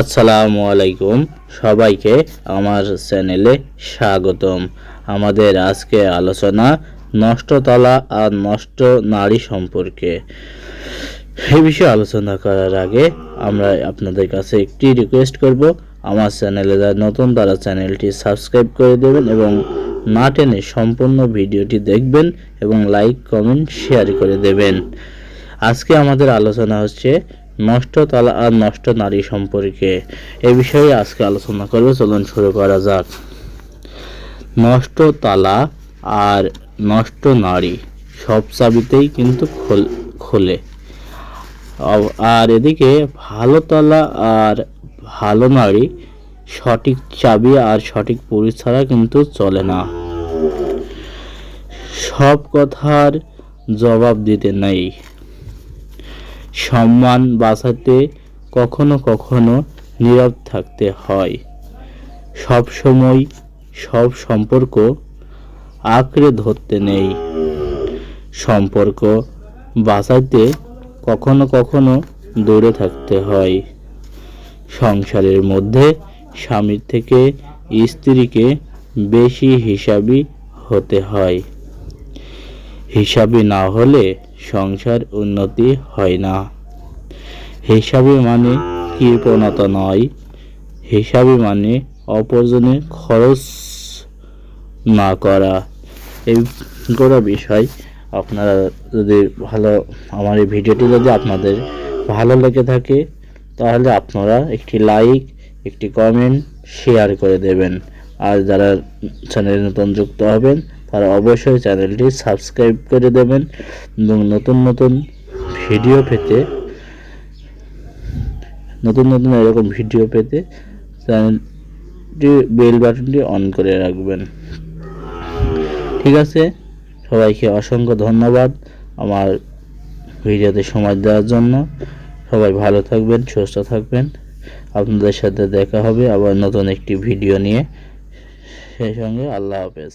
আসসালামু আলাইকুম। সবাইকে আমার চ্যানেলে স্বাগতম। আমাদের আজকে আলোচনা নষ্ট তলা আর নষ্ট নারী সম্পর্কে। এই বিষয়ে আলোচনা করার আগে আমরা আপনাদের কাছে একটি রিকোয়েস্ট করব। আমার চ্যানেলে যারা নতুন, তারা চ্যানেলটি সাবস্ক্রাইব করে দেবেন এবং না টেনে সম্পূর্ণ ভিডিওটি দেখবেন এবং লাইক কমেন্ট শেয়ার করে দেবেন। আজকে আমাদের আলোচনা হচ্ছে নষ্ট তালা আর নষ্ট নারী সম্পর্কে এ বিষয়ে আজকে আলোচনা করবে। চলুন শুরু করা যাক। নষ্ট তালা আর নষ্ট নারী সব চাবিতেই কিন্তু খোলে আর এদিকে ভালো তালা আর ভালো নারী সঠিক চাবি আর সঠিক পুরুষ ছাড়া কিন্তু চলে না। সব কথার জবাব দিতে নেই। সম্মান বাঁচাতে কখনো কখনো নীরব থাকতে হয়। সব সময় সব সম্পর্ক আঁকড়ে ধরতে নেই। সম্পর্ক বাঁচাতে কখনো কখনো দূরে থাকতে হয়। সংসারের মধ্যে স্বামীর থেকে স্ত্রীকে বেশি হিসাবি হতে হয়। হিসাবি না হলে সংসার উন্নতি হয় না। হিসাবে মানে কৃপণতা নয়। হিসাবি মানে অপ্রয়োজনে খরচ না করা। এই গোটা বিষয় আপনারা যদি ভালো আমার এই ভিডিওটি যদি আপনাদের ভালো লেগে থাকে, তাহলে আপনারা একটি লাইক একটি কমেন্ট শেয়ার করে দেবেন। আর যারা চ্যানেলে নতুন যুক্ত হবেন তারা অবশ্যই চ্যানেলটি সাবস্ক্রাইব করে দেবেন এবং নতুন নতুন ভিডিও পেতে, নতুন নতুন এরকম ভিডিও পেতে চ্যানেলটি, বেল বাটনটি অন করে রাখবেন। ঠিক আছে? সবাইকে অসংখ্য ধন্যবাদ আমার ভিডিওতে সময় দেওয়ার জন্য। সবাই ভালো থাকবেন, সুস্থ থাকবেন। আপনাদের সাথে দেখা হবে আবার নতুন একটি ভিডিও নিয়ে। সেই সঙ্গে আল্লাহ হাফেজ।